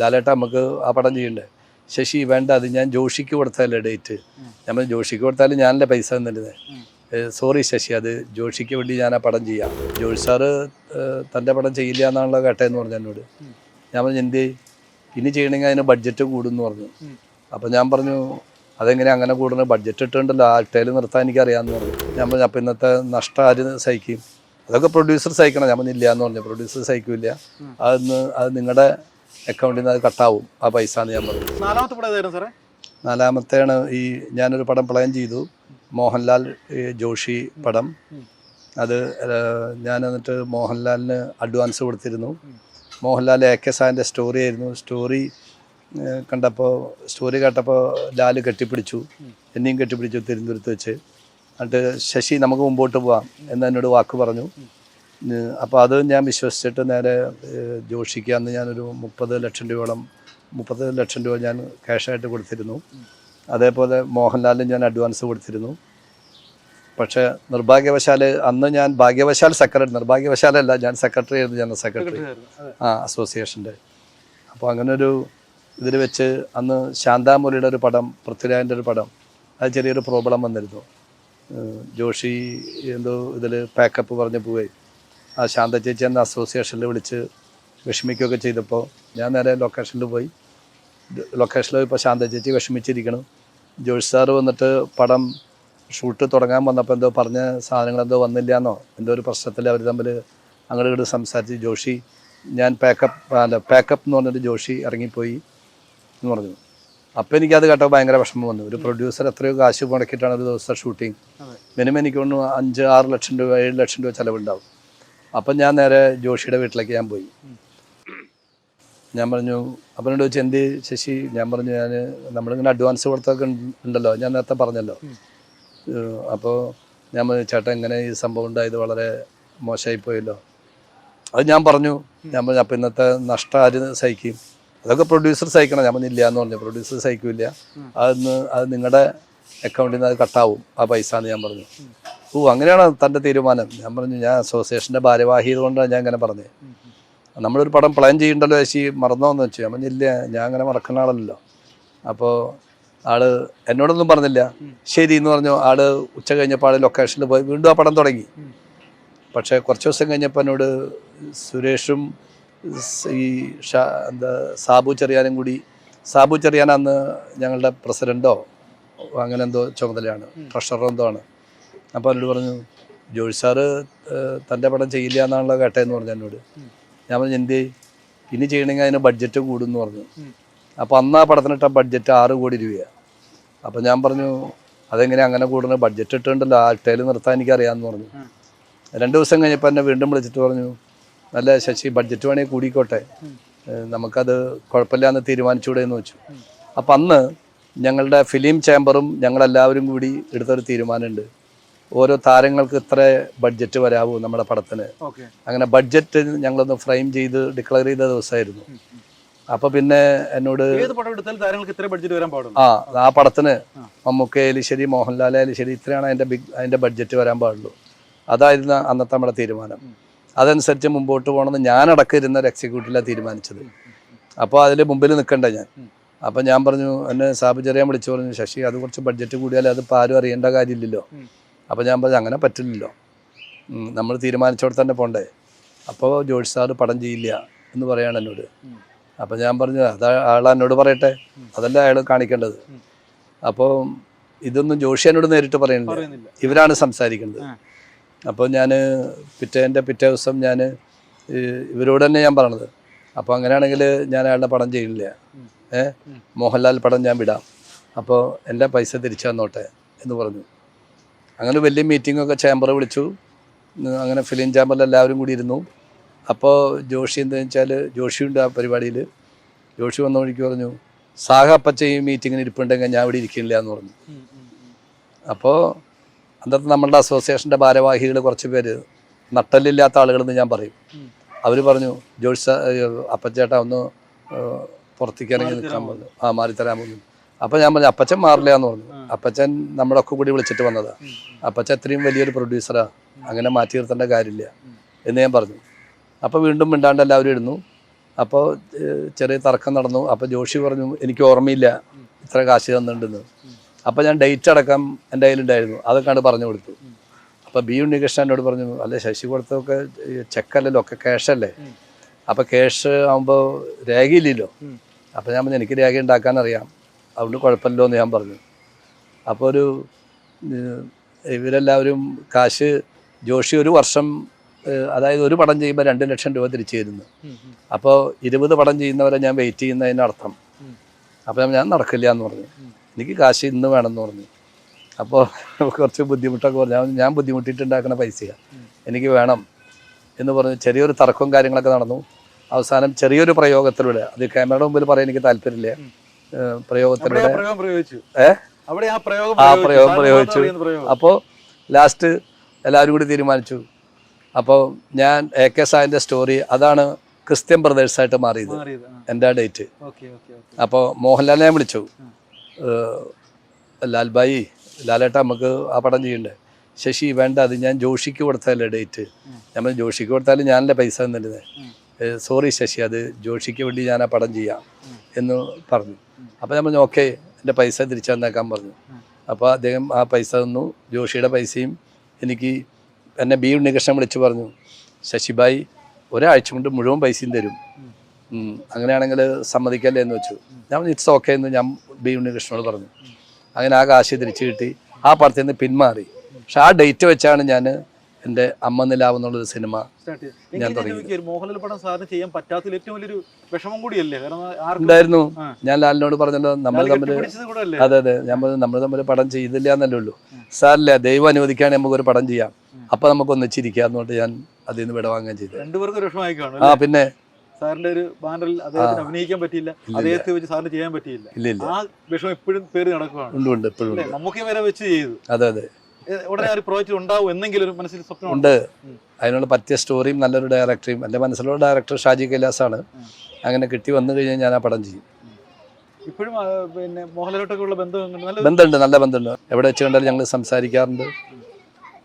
ലാലേട്ട നമുക്ക് ആ പടം ചെയ്യണ്ടേ? ശശി വേണ്ട അത് ഞാൻ ജോഷിക്ക് കൊടുത്താലേ ഡേറ്റ്. ഞാൻ പറഞ്ഞു, ജോഷിക്ക് കൊടുത്താലും ഞാനല്ലേ പൈസ തന്നിരുന്നത് സോറി ശശി അത് ജോഷിക്ക് വേണ്ടി ഞാൻ ആ പടം ചെയ്യാം. ജോഷി സാറ് തന്റെ പടം ചെയ്യില്ല എന്നാണല്ലോ കേട്ടതെന്ന് പറഞ്ഞു എന്നോട്. ഞാൻ പറഞ്ഞു എന്ത്? ഇനി ചെയ്യണമെങ്കിൽ അതിന് ബഡ്ജറ്റ് കൂടുമെന്ന് പറഞ്ഞു. അപ്പം ഞാൻ പറഞ്ഞു അതെങ്ങനെ അങ്ങനെ കൂടുന്നത് ബഡ്ജറ്റ് ഇട്ടുണ്ടല്ലോ ആട്ടയിൽ നിർത്താൻ എനിക്കറിയാമെന്ന് പറഞ്ഞു. ഞാൻ പറഞ്ഞു അപ്പം ഇന്നത്തെ നഷ്ടം ആര് സഹിക്കും? അതൊക്കെ പ്രൊഡ്യൂസർ സഹിക്കണം. ഞാൻ പറഞ്ഞില്ല എന്ന് പറഞ്ഞു. പ്രൊഡ്യൂസർ സഹിക്കില്ല. അതൊന്ന് അത് നിങ്ങളുടെ അക്കൗണ്ടിൽ നിന്ന് അത് കട്ടാവും ആ പൈസ എന്ന് ഞാൻ പറഞ്ഞു നാലാമത്തെ പടം ഏതായിരുന്നു സാറേ? നാലാമത്തെയാണ് ഈ ഞാനൊരു പടം പ്ലാൻ ചെയ്തു. മോഹൻലാൽ ജോഷി പടം. അത് ഞാൻ എന്നിട്ട് മോഹൻലാലിന് അഡ്വാൻസ് കൊടുത്തിരുന്നു. മോഹൻലാൽ എ കെ സാറിന്റെ സ്റ്റോറി ആയിരുന്നു. സ്റ്റോറി കണ്ടപ്പോൾ സ്റ്റോറി കേട്ടപ്പോൾ ലാൽ കെട്ടിപ്പിടിച്ചു. എന്നെയും കെട്ടിപ്പിടിച്ചു തിരുവനന്തപുരത്ത് വെച്ച്. എന്നിട്ട് ശശി നമുക്ക് മുമ്പോട്ട് പോവാം എന്ന് എന്നോട് വാക്ക് പറഞ്ഞു. അപ്പോൾ അത് ഞാൻ വിശ്വസിച്ചിട്ട് നേരെ ജോഷിക്ക് അന്ന് ഞാനൊരു മുപ്പത് ലക്ഷം രൂപയോളം മുപ്പത് ലക്ഷം രൂപ ഞാൻ ക്യാഷായിട്ട് കൊടുത്തിരുന്നു. അതേപോലെ മോഹൻലാലിന് ഞാൻ അഡ്വാൻസ് കൊടുത്തിരുന്നു. പക്ഷേ നിർഭാഗ്യവശാൽ അന്ന് ഞാൻ ഭാഗ്യവശാൽ സെക്രട്ടറി നിർഭാഗ്യവശാലല്ല ഞാൻ സെക്രട്ടറി ആയിരുന്നു ജനറൽ സെക്രട്ടറി ആ അസോസിയേഷന്റെ അപ്പോൾ അങ്ങനൊരു ഇതിൽ വെച്ച് അന്ന് ശാന്താമൂലിയുടെ ഒരു പടം പൃഥ്വിരാജിന്റെ ഒരു പടം അത് ചെറിയൊരു പ്രോബ്ലം വന്നിരുന്നു. ജോഷി എന്തോ ഇതിൽ പാക്കപ്പ് പറഞ്ഞ് പോയി ആ ശാന്ത ചേച്ചി എന്ന അസോസിയേഷനിൽ വിളിച്ച് വിഷമിക്കുകയൊക്കെ ചെയ്തപ്പോൾ ഞാൻ നേരെ ലൊക്കേഷനിൽ പോയി. ലൊക്കേഷനിൽ ഇപ്പോൾ ശാന്ത ചേച്ചി വിഷമിച്ചിരിക്കണം. ജോഷ് സാറ് വന്നിട്ട് പടം ഷൂട്ട് തുടങ്ങാൻ വന്നപ്പോൾ എന്തോ പറഞ്ഞ സാധനങ്ങൾ എന്തോ വന്നില്ല എന്നോ എന്തോ ഒരു പ്രശ്നത്തിൽ അവർ തമ്മിൽ അങ്ങോട്ട് ഇങ്ങോട്ട് സംസാരിച്ച് ജോഷി ഞാൻ പാക്കപ്പ് അല്ല പാക്കപ്പ് എന്ന് പറഞ്ഞിട്ട് ജോഷി ഇറങ്ങിപ്പോയി എന്ന് പറഞ്ഞു. അപ്പോൾ എനിക്കത് കേട്ടോ ഭയങ്കര വിഷമം വന്നു. ഒരു പ്രൊഡ്യൂസർ എത്രയോ കാശ് മുടക്കിയിട്ടാണ് ഒരു ദിവസത്തെ ഷൂട്ടിങ് മിനിമം എനിക്ക് തോന്നുന്നു അഞ്ച് ആറ് ലക്ഷം രൂപ ഏഴ് ലക്ഷം രൂപ ചിലവുണ്ടാവും. അപ്പം ഞാൻ നേരെ ജോഷിയുടെ വീട്ടിലേക്ക് ഞാൻ പോയി. ഞാൻ പറഞ്ഞു അപ്പനോട് ചോദിച്ചു എന്ത് ശശി? ഞാൻ പറഞ്ഞു ഞാൻ നമ്മളിങ്ങനെ അഡ്വാൻസ് കൊടുത്തൊക്കെ ഉണ്ടല്ലോ ഞാൻ നേരത്തെ പറഞ്ഞല്ലോ. അപ്പോൾ ഞാൻ പറഞ്ഞു ചേട്ടൻ ഇങ്ങനെ ഈ സംഭവം ഉണ്ടായത് വളരെ മോശമായി പോയല്ലോ. അത് ഞാൻ പറഞ്ഞു ഞാൻ പറഞ്ഞു അപ്പം ഇന്നത്തെ നഷ്ടം ആര് സഹിക്കും? അതൊക്കെ പ്രൊഡ്യൂസർ സഹിക്കണം ഞാൻ പറഞ്ഞില്ല എന്ന് പറഞ്ഞു. പ്രൊഡ്യൂസർ സഹിക്കില്ല. അതൊന്ന് അത് നിങ്ങളുടെ അക്കൗണ്ടിൽ നിന്ന് അത് കട്ടാവും ആ പൈസ എന്ന് ഞാൻ പറഞ്ഞു. ഓ അങ്ങനെയാണ് തന്റെ തീരുമാനം? ഞാൻ പറഞ്ഞു ഞാൻ അസോസിയേഷന്റെ ഭാരവാഹി കൊണ്ടാണ് ഞാൻ ഇങ്ങനെ പറഞ്ഞത്. നമ്മളൊരു പടം പ്ലാൻ ചെയ്യണ്ടല്ലോ ചേച്ചി മറന്നോന്ന് വെച്ചു. ഞാൻ പറഞ്ഞില്ല ഞാൻ അങ്ങനെ മറക്കുന്ന ആളല്ലോ അപ്പോൾ ആൾ എന്നോടൊന്നും പറഞ്ഞില്ല. ശരി എന്ന് പറഞ്ഞു ആൾ ഉച്ച കഴിഞ്ഞപ്പോൾ ആൾ ലൊക്കേഷനിൽ പോയി വീണ്ടും ആ പടം തുടങ്ങി. പക്ഷേ കുറച്ച് ദിവസം കഴിഞ്ഞപ്പോൾ എന്നോട് സുരേഷും ഈ ഷാ എന്താ സാബു ചെറിയാനും കൂടി സാബു ചെറിയാൻ അന്ന് ഞങ്ങളുടെ പ്രസിഡന്റോ അങ്ങനെ എന്തോ ചുമതലയാണ് ട്രഷറോ എന്തോ ആണ്. അപ്പോൾ എന്നോട് പറഞ്ഞു ജോഷി സാറ് തന്റെ പടം ചെയ്യില്ല എന്നാണല്ലോ കേട്ടതെന്ന് പറഞ്ഞു എന്നോട്. ഞാൻ പറഞ്ഞു എന്ത്? ഇനി ചെയ്യണമെങ്കിൽ അതിന് ബഡ്ജറ്റ് കൂടുമെന്ന് പറഞ്ഞു. അപ്പോൾ അന്ന് ആ പടത്തിനിട്ട ബഡ്ജറ്റ് ആറ് കോടി രൂപയാണ് അപ്പോൾ ഞാൻ പറഞ്ഞു അതെങ്ങനെ അങ്ങനെ കൂടുന്നത്? ബഡ്ജറ്റ് ഇട്ടുണ്ടല്ലോ ആ ഇട്ടയിൽ നിർത്താൻ എനിക്കറിയാമെന്ന് പറഞ്ഞു. രണ്ട് ദിവസം കഴിഞ്ഞപ്പോൾ എന്നെ വീണ്ടും വിളിച്ചിട്ട് പറഞ്ഞു നല്ല ശശി ബഡ്ജറ്റ് വേണേൽ കൂടിക്കോട്ടെ. നമുക്കത് കുഴപ്പമില്ല എന്ന് തീരുമാനിച്ചൂടെ എന്ന് വെച്ചു. അപ്പം അന്ന് ഞങ്ങളുടെ ഫിലിം ചേംബറും ഞങ്ങളെല്ലാവരും കൂടി എടുത്തൊരു തീരുമാനമുണ്ട്. ഓരോ താരങ്ങൾക്ക് ഇത്ര ബഡ്ജറ്റ് വരാവൂ നമ്മുടെ പടത്തിന്. അങ്ങനെ ബഡ്ജറ്റ് ഞങ്ങളൊന്ന് ഫ്രെയിം ചെയ്ത് ഡിക്ലെയർ ചെയ്ത ദിവസമായിരുന്നു. അപ്പൊ പിന്നെ എന്നോട് ആ ആ പടത്തിന് മമ്മൂക്കയായാലും ശരി മോഹൻലാൽ ശരി ഇത്രയാണ് അതിന്റെ ബിഗ് അതിന്റെ ബഡ്ജറ്റ് വരാൻ പാടുള്ളൂ. അതായിരുന്നു അന്നത്തെ നമ്മുടെ തീരുമാനം. അതനുസരിച്ച് മുമ്പോട്ട് പോകണമെന്ന് ഞാൻ അടക്കിരുന്ന ഒരു എക്സിക്യൂട്ടീവിലാണ് തീരുമാനിച്ചത്. അപ്പോൾ അതിൽ മുമ്പിൽ നിൽക്കണ്ട ഞാൻ. അപ്പം ഞാൻ പറഞ്ഞു എന്നെ സാബു ചെറിയാൻ വിളിച്ചു പറഞ്ഞു ശശി അത് കുറച്ച് ബഡ്ജറ്റ് കൂടിയാൽ അത് ആരും അറിയേണ്ട കാര്യമില്ലല്ലോ. അപ്പോൾ ഞാൻ പറഞ്ഞു അങ്ങനെ പറ്റില്ലല്ലോ. നമ്മൾ തീരുമാനിച്ചോടെ തന്നെ പോണ്ടേ. അപ്പോൾ ജോഷി സാറ് പടം ചെയ്യില്ല എന്ന് പറയാണ് എന്നോട്. അപ്പോൾ ഞാൻ പറഞ്ഞു അത് അയാൾ എന്നോട് പറയട്ടെ. അതല്ല അയാൾ കാണിക്കേണ്ടത്. അപ്പോൾ ഇതൊന്നും ജോഷി എന്നോട് നേരിട്ട് പറയുന്നില്ല. ഇവരാണ് സംസാരിക്കുന്നത്. അപ്പോൾ ഞാൻ പിറ്റേന്റെ പിറ്റേ ദിവസം ഞാൻ ഇവരോട് തന്നെ ഞാൻ പറഞ്ഞത്. അപ്പോൾ അങ്ങനെയാണെങ്കിൽ ഞാൻ അയാളുടെ പടം ചെയ്യില്ല. ഏഹ് മോഹൻലാൽ പടം ഞാൻ വിടാം. അപ്പോൾ എന്റെ പൈസ തിരിച്ചു തന്നോട്ടെ എന്ന് പറഞ്ഞു. അങ്ങനെ വലിയ മീറ്റിങ്ങൊക്കെ ചേംബർ വിളിച്ചു. അങ്ങനെ ഫിലിം ചേംബറിൽ എല്ലാവരും കൂടി ഇരുന്നു. അപ്പോൾ ജോഷി എന്താണെന്ന് വെച്ചാൽ ജോഷിയുണ്ട് ആ പരിപാടിയിൽ ജോഷി വന്ന വഴിക്ക് പറഞ്ഞു സാഹ അപ്പച്ച ഈ മീറ്റിങ്ങിന് ഇരിപ്പുണ്ടെങ്കിൽ ഞാൻ ഇവിടെ ഇരിക്കുന്നില്ല എന്ന് പറഞ്ഞു. അപ്പോൾ അന്നത്തെ നമ്മളുടെ അസോസിയേഷന്റെ ഭാരവാഹികൾ കുറച്ച് പേര് നട്ടലില്ലാത്ത ആളുകളെന്ന് ഞാൻ പറയും. അവർ പറഞ്ഞു ജോഷി അപ്പച്ചേട്ട ഒന്ന് പുറത്തേക്ക് ഇറങ്ങി നിൽക്കാൻ പറഞ്ഞു. ആ മാറിത്തരാൻ പറഞ്ഞു. അപ്പം ഞാൻ പറഞ്ഞു അപ്പച്ചൻ മാറില്ല എന്ന് പറഞ്ഞു അപ്പച്ചൻ നമ്മളൊക്കെ കൂടി വിളിച്ചിട്ട് വന്നതാ. അപ്പച്ച അത്രയും വലിയൊരു പ്രൊഡ്യൂസറാ അങ്ങനെ മാറ്റി നിർത്തേണ്ട കാര്യമില്ല എന്ന് ഞാൻ പറഞ്ഞു. അപ്പോൾ വീണ്ടും മിണ്ടാണ്ട് എല്ലാവരും ഇരുന്നു. അപ്പോൾ ചെറിയ തർക്കം നടന്നു. അപ്പോൾ ജോഷി പറഞ്ഞു എനിക്ക് ഓർമ്മയില്ല ഇത്ര കാശ് തന്നിട്ടുണ്ടെന്ന്. അപ്പോൾ ഞാൻ ഡേറ്റ് അടക്കം എന്റെ കയ്യിലുണ്ടായിരുന്നു അതൊക്കെ കണ്ട് പറഞ്ഞു കൊടുത്തു. അപ്പോൾ ബി ഉണ്ണികൃഷ്ണൻ എന്നോട് പറഞ്ഞു അല്ലെ ശശി കൊടുത്തൊക്കെ ചെക്കല്ലല്ലോ ഒക്കെ ക്യാഷല്ലേ അപ്പോൾ ക്യാഷ് ആകുമ്പോൾ രേഖയില്ലല്ലോ. അപ്പോൾ ഞാൻ പറഞ്ഞു എനിക്ക് രേഖ ഉണ്ടാക്കാൻ അറിയാം. അതുകൊണ്ട് കുഴപ്പമില്ലോ എന്ന് ഞാൻ പറഞ്ഞു. അപ്പോൾ ഒരു ഇവരെല്ലാവരും കാശ് ജോഷി ഒരു വർഷം അതായത് ഒരു പടം ചെയ്യുമ്പോൾ രണ്ട് ലക്ഷം രൂപ തിരിച്ചു തരുന്നു. അപ്പോൾ ഇരുപത് പടം ചെയ്യുന്നവരെ ഞാൻ വെയിറ്റ് ചെയ്യുന്നതിനർത്ഥം അപ്പോൾ ഞാൻ നടക്കില്ല എന്ന് പറഞ്ഞു. എനിക്ക് കാശ് ഇന്ന് വേണമെന്ന് പറഞ്ഞു. അപ്പോൾ കുറച്ച് ബുദ്ധിമുട്ടൊക്കെ പറഞ്ഞു. ഞാൻ- ബുദ്ധിമുട്ടിയിട്ടുണ്ടാക്കുന്ന പൈസയാണ് എനിക്ക് വേണം എന്ന് പറഞ്ഞ്. ചെറിയൊരു തർക്കവും കാര്യങ്ങളൊക്കെ നടന്നു. അവസാനം ചെറിയൊരു പ്രയോഗത്തിലൂടെ അത് ക്യാമറയുടെ മുമ്പിൽ പറയാൻ എനിക്ക് താല്പര്യമില്ല. പ്രയോഗത്തിലൂടെ. ആ പ്രയോഗം പ്രയോഗിച്ചു. ആ പ്രയോഗം. അപ്പോൾ ലാസ്റ്റ് എല്ലാവരും കൂടി തീരുമാനിച്ചു. അപ്പോൾ ഞാൻ എ കെ സാറിന്റെ സ്റ്റോറി അതാണ് ക്രിസ്ത്യൻ ബ്രദേഴ്സായിട്ട് മാറിയത്. എന്റെ ഡേറ്റ്. അപ്പോൾ മോഹൻലാലിനെ ഞാൻ വിളിച്ചു. ലാൽബായി ലാലേട്ട നമുക്ക് ആ പടം ചെയ്യണ്ടേ? ശശി വേണ്ട അത് ഞാൻ ജോഷിക്ക് കൊടുത്തതല്ലേ ഡേറ്റ്? നമ്മൾ ജോഷിക്ക് കൊടുത്താലും ഞാനല്ലേ പൈസ തന്നിരുന്നത് സോറി ശശി അത് ജോഷിക്ക് വേണ്ടി ഞാൻ ആ പടം ചെയ്യാം എന്ന് പറഞ്ഞു. അപ്പോൾ നമ്മൾ പറഞ്ഞു ഓക്കെ എന്റെ പൈസ തിരിച്ചു തന്നേക്കാൻ പറഞ്ഞു. അപ്പോൾ അദ്ദേഹം ആ പൈസ തന്നു ജോഷിയുടെ പൈസയും എനിക്ക് എന്നെ ബി ഉണ്ണികൃഷ്ണൻ വിളിച്ചു പറഞ്ഞു ശശിബായി ഒരാഴ്ച കൊണ്ട് മുഴുവൻ പൈസയും തരും. അങ്ങനെയാണെങ്കിൽ സമ്മതിക്കല്ലേ എന്ന് വെച്ചു. ഞാൻ ഇറ്റ്സ് ഓക്കെ എന്ന് ഞാൻ ബി ഉണ്ണികൃഷ്ണനോട് പറഞ്ഞു. അങ്ങനെ ആ കാശ് തിരിച്ചു കിട്ടി. ആ പടത്തിൽ നിന്ന് പിന്മാറി. പക്ഷെ ആ ഡേറ്റ് വെച്ചാണ് ഞാൻ എന്റെ അമ്മ നിലാവ് എന്നുള്ളൊരു സിനിമ ഞാൻ തുടങ്ങി. മോഹൻലാൽ പടം സാറിന് ചെയ്യാൻ പറ്റാത്തതിൽ ഏറ്റവും വലിയൊരു വിഷമം കൂടിയല്ലേ? ഉണ്ടായിരുന്നു. ഞാൻ ലാലിനോട് പറഞ്ഞല്ലോ നമ്മൾ തമ്മിൽ അതെ അതെ. ഞാൻ പറഞ്ഞു നമ്മൾ തമ്മിൽ പടം ചെയ്തില്ല എന്നല്ലേ ഉള്ളൂ. സാറില്ല ദൈവം അനുവദിക്കുകയാണെങ്കിൽ നമുക്കൊരു പടം ചെയ്യാം. അപ്പൊ നമുക്ക് ഒന്നിച്ചിരിക്കാം എന്നുകൊണ്ട് ഞാൻ അതിൽ നിന്ന് വിടവാങ്ങുകയും ചെയ്തു. രണ്ടുപേർക്കും ഒരു വിഷമമായി കാണും ആ പിന്നെ സാറിന്റെ ഒരു ബാനറിൽ അദ്ദേഹത്തിന് അഭിനയിക്കാൻ പറ്റിയില്ല. അദ്ദേഹത്തെ വെച്ച് സാറിന് ചെയ്യാൻ പറ്റിയില്ല. ആ വിഷമം എപ്പോഴും പേര് നടക്കുകയാണ്. നമുക്ക് വരെ വെച്ച് ചെയ്തു. അതെ അതെ. ഉടനെ ഒരു പ്രോജക്റ്റ് ഉണ്ടാവും എന്തെങ്കിലും ഒരു മനസ്സിൽ സ്വപ്നം ഉണ്ട്. അതിനുള്ള പറ്റിയ സ്റ്റോറിയും നല്ലൊരു ഡയറക്ടറും എന്റെ മനസ്സിലുള്ള ഡയറക്ടർ ഷാജി കൈലാസാണ്. അങ്ങനെ കിട്ടി വന്നു കഴിഞ്ഞാൽ ഞാൻ ആ പടം ചെയ്യും. ഇപ്പോഴും പിന്നെ മോഹൻലാലോട്ടൊക്കെ ഉള്ള ബന്ധം എങ്ങനെ? നല്ല ബന്ധമുണ്ട് നല്ല ബന്ധമുണ്ട്. എവിടെ വെച്ച് കണ്ടാലും ഞങ്ങൾ സംസാരിക്കാറുണ്ട്.